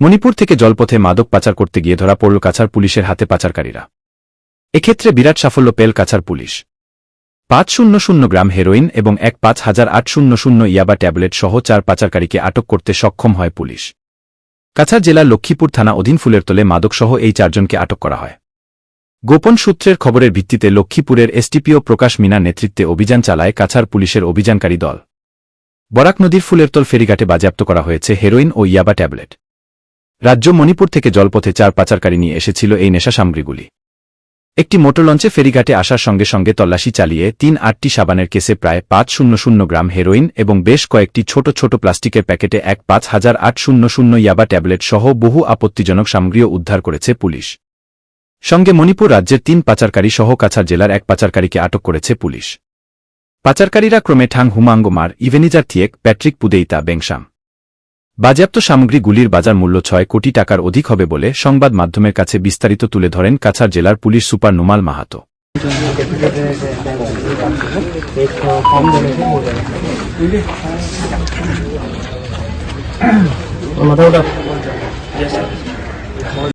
মণিপুর থেকে জলপথে মাদক পাচার করতে গিয়ে ধরা পড়ল কাছার পুলিশের হাতে পাচারকারীরা। এক্ষেত্রে বিরাট সাফল্য পেল কাছার পুলিশ। পাঁচ শূন্য শূন্য গ্রাম হেরোইন এবং এক পাঁচ হাজার আট শূন্য শূন্য ইয়াবা ট্যাবলেট সহ চার পাচারকারীকে আটক করতে সক্ষম হয় পুলিশ। কাছাড় জেলার লক্ষ্মীপুর থানা অধীন ফুলের তোলে মাদকসহ এই চারজনকে আটক করা হয়। গোপন সূত্রের খবরের ভিত্তিতে লক্ষ্মীপুরের এসটিপিও প্রকাশ মিনার নেতৃত্বে অভিযান চালায় কাছাড় পুলিশের অভিযানকারী দল। বরাক নদীর ফুলের ফুলেরতল ফেরিঘাটে বাজেয়াপ্ত করা হয়েছে হেরোইন ও ইয়াবা ট্যাবলেট। রাজ্য মণিপুর থেকে জলপথে চার পাচারকারী নিয়ে এসেছিল এই নেশা সামগ্রীগুলি। একটি মোটর লঞ্চে ফেরিঘাটে আসার সঙ্গে সঙ্গে তল্লাশি চালিয়ে তিন আটটি সাবানের কেসে প্রায় পাঁচ শূন্য শূন্য গ্রাম হেরোইন এবং বেশ কয়েকটি ছোট ছোট প্লাস্টিকের প্যাকেটে এক পাঁচ হাজার আট শূন্য শূন্য ইয়াবা ট্যাবলেট সহ বহু আপত্তিজনক সামগ্রীও উদ্ধার করেছে পুলিশ। সঙ্গে মণিপুর রাজ্যের তিন পাচারকারী সহ কাছাড় জেলার এক পাচারকারীকে আটক করেছে পুলিশ। পাচারকারীরা ক্রমে ঠাং হুমাঙ্গমার ইভেনিজার থিয়েক, প্যাট্রিক পুদেইতা, বেংসাম। বাজেয়াপ্ত সামগ্রীগুলির বাজার মূল্য ছয় কোটি টাকার অধিক হবে বলে সংবাদ মাধ্যমের কাছে বিস্তারিত তুলে ধরেন কাছাড় জেলার পুলিশ সুপার নুমাল মাহাতো। एक